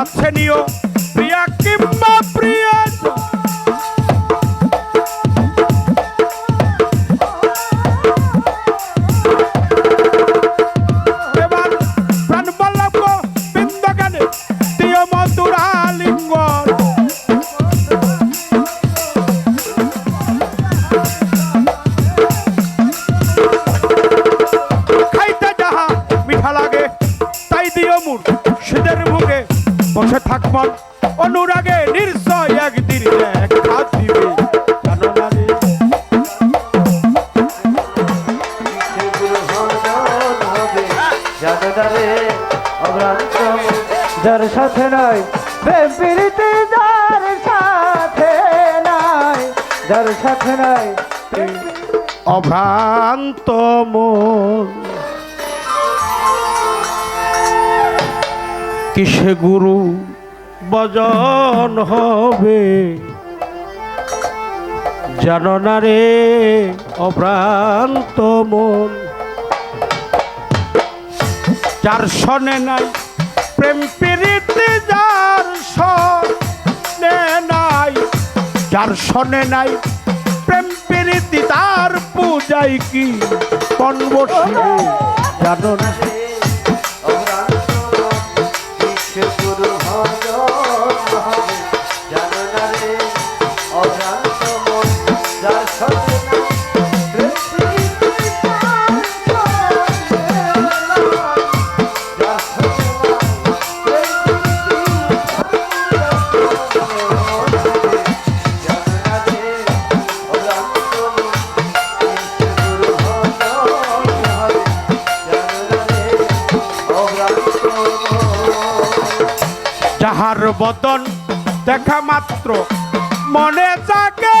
কাছে নিও। প্রিয়া কিংবা প্রিয়া। এবার প্রাণ বসে থাকমন অনুরাগে নির্জয় একদিন দেখা দিবে। যার সাথে নাই প্রেম প্রীতি যার সাথে নাই। যার সাথে নাই অভ্রান্ত মন। কিসে গুরু বজন হবে? জানো না রে অভ্রান্ত মন। যার সনে নাই প্রেম প্রীতি, যার সনে নাই, যার সনে নাই প্রেম প্রীতি, তার পূজাই কি কন বসিবে জানো যাহার বদন দেখা মাত্র। মনে জাগে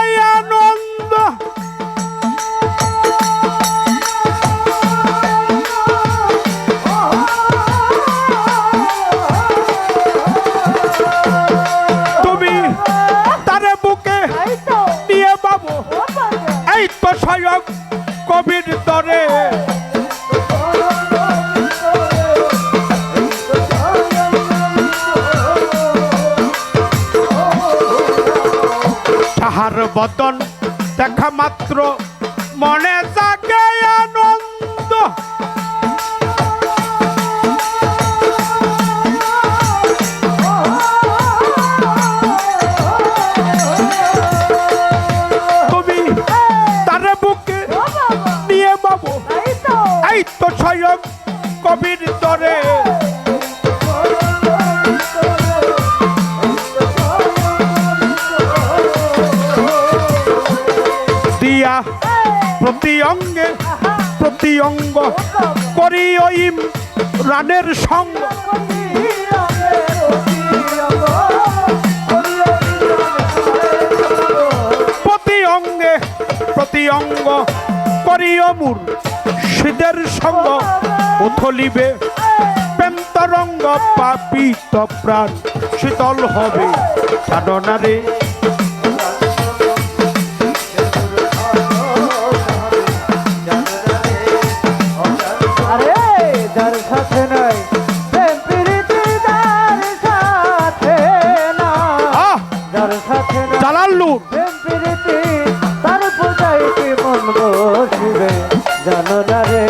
বদন দেখা মাত্র মনে ওই রানের সঙ্গ। প্রতি অঙ্গে, প্রতি অঙ্গ করি অমুর শীতের সঙ্গ উথলিবে পেন্তরঙ্গ পাপিত প্রাণ। শীতল হবে জানো বসিবে জানো না রে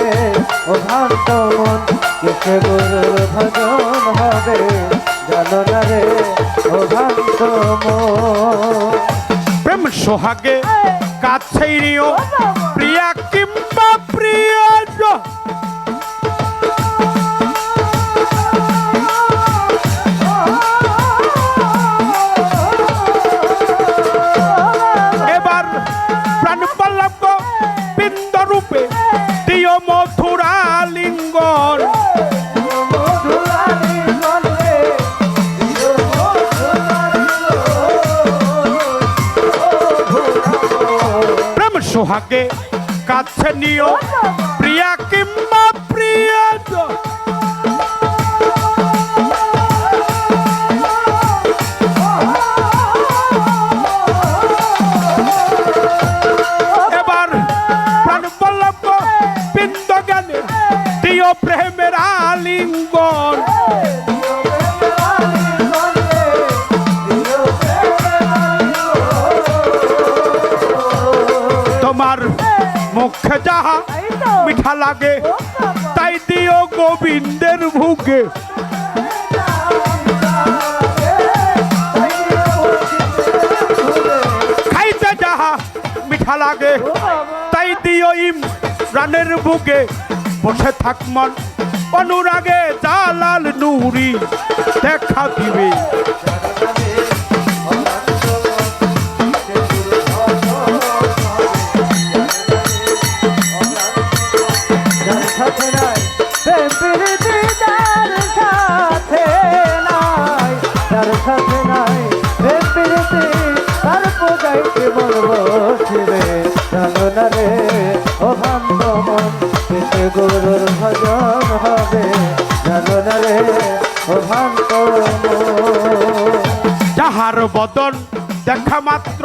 ও ভ্রান্ত মন কিসে গুরুর ভজন হবে। জানো না রে ও ভ্রান্ত মন। প্রেম সোহাগে কাছে নিও প্রিয়া কিংবা নিও প্রিয়া কিংবা প্রিয়া এবার প্রাণ বল্লভ বৃন্দ জ্ঞানে দিও প্রেমের আলিঙ্গন। মুখে মিঠা লাগে। তাই দিও গোবিন্দের ভুগে। খাইতে যাহা মিঠা লাগে, তাই দিও ইম রানের বুকে বসে থাক মন অনুরাগে জালাল নুরি, দেখা দিবে। পূজাইতে মন বসিবে জানো না রে ও মন যাহার বদন দেখা মাত্র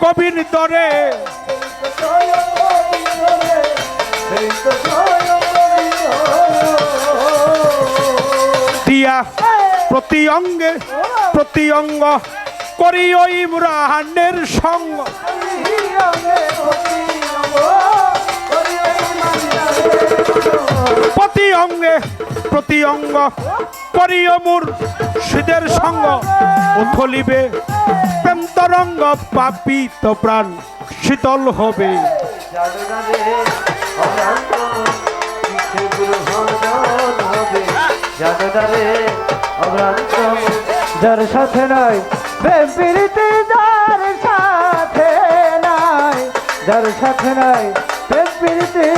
কবির দরে। দিয়া প্রতি অঙ্গে, প্রতি অঙ্গ করিও ইমরানের সঙ্গ। প্রতি অঙ্গে, প্রতি অঙ্গ করিও মুর সিদের সঙ্গ। উথলিবে তরঙ্গ পাপিত প্রাণ, শীতল হবে। যার সাথে নাই, প্রেম প্রীতি যার সাথে নাই। যার সাথে নাই, প্রেম প্রীতি,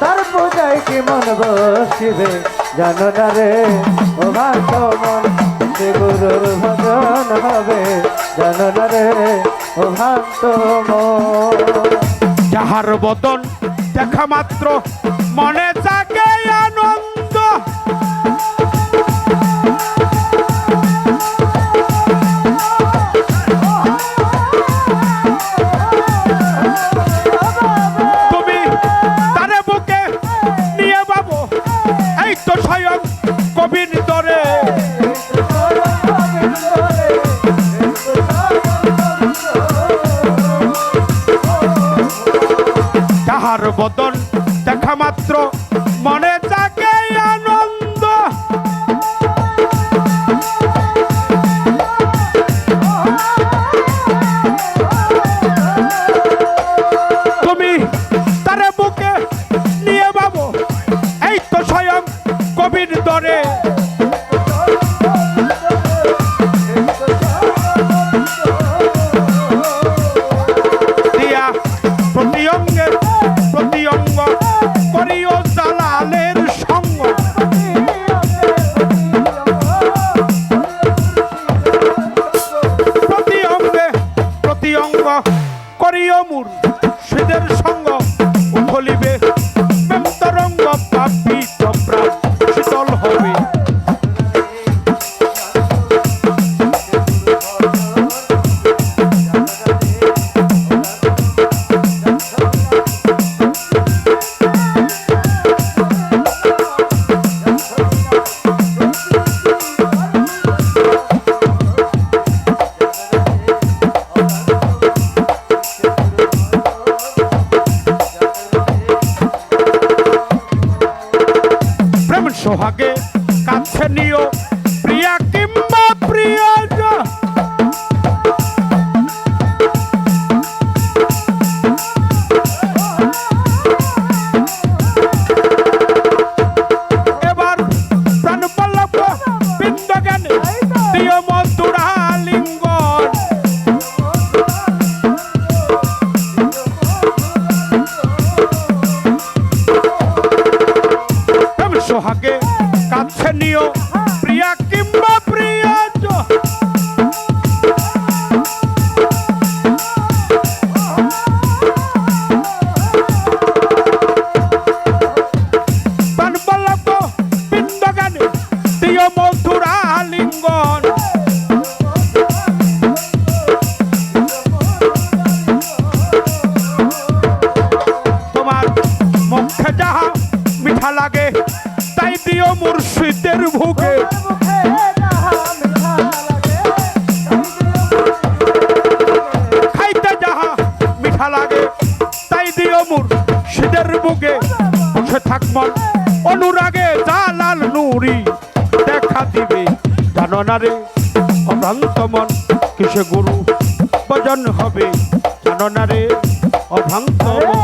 তার পূজায় কি মন বসিবে? জানো না রে, ও মন সে গুরুর ভজন হবে। জানো না রে, ও মন। যাহার বদন দেখা মাত্র, মনে জাগে আনন্দ। মাত্র। মনে থাকে আনন্দ। তুমি তারে বুকে নিয়ে বাবু এই তো স্বয়ং কবির দরে। সোহাগে কাছে নিও। প্রিয়া কিংবা প্রিয়া সোহাগে নারে অভ্রান্ত মন কিসে গুরু ভজন হবে? জানো নারে অভ্রান্ত মন।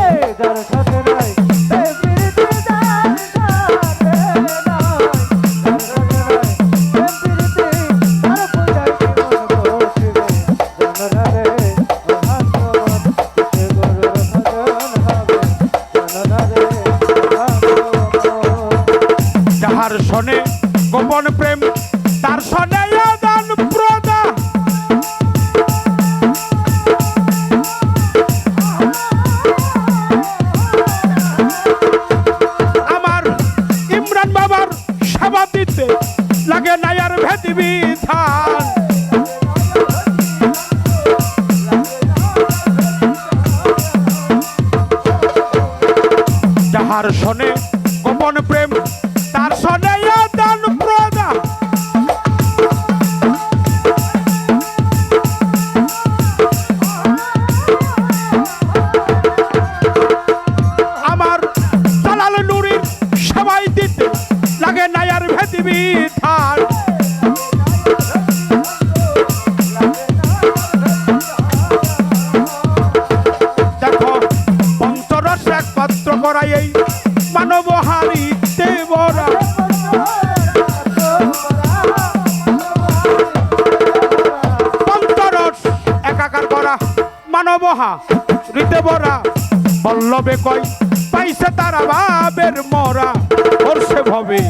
মহা রিতে বরা বল্লবে কই পাইছে তারা বাবের মরা হর্ষে ভবে।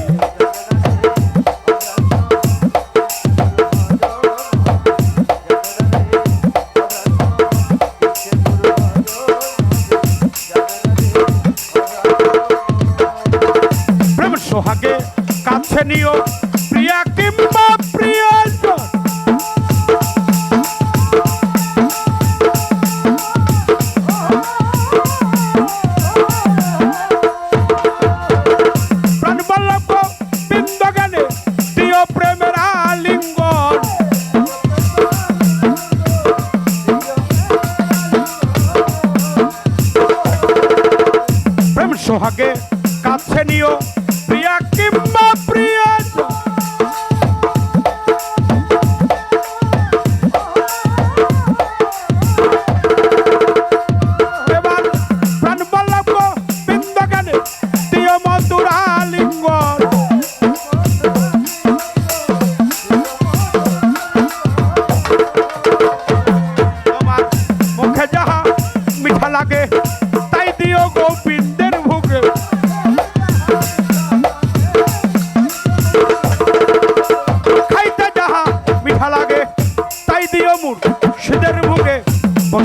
সোহাগে কাছে নিও।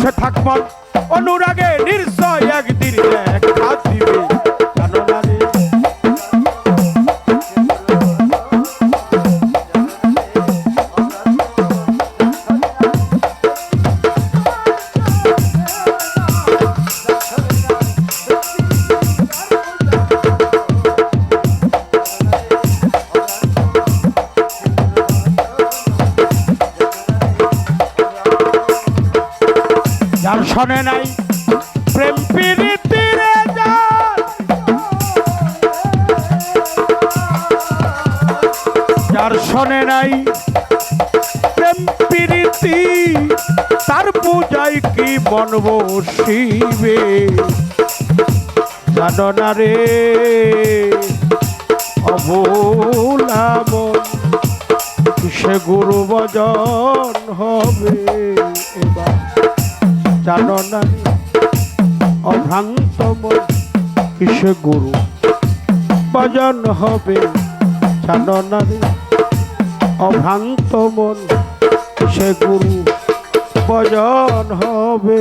সে থাকমত অনু এখনে নাই। প্রেম পিড়িতিরে যার শোনে নাই প্রেম প্রীতি, তার পূজাই কি বনব শিবে জানো না রে অবলাম সে গুরু বজন হবে এবার? জাননা অভ্রান্ত কিসে গুরু? ভজন হবে জাননা অভ্রান্ত মন সে গুরু? ভজন হবে।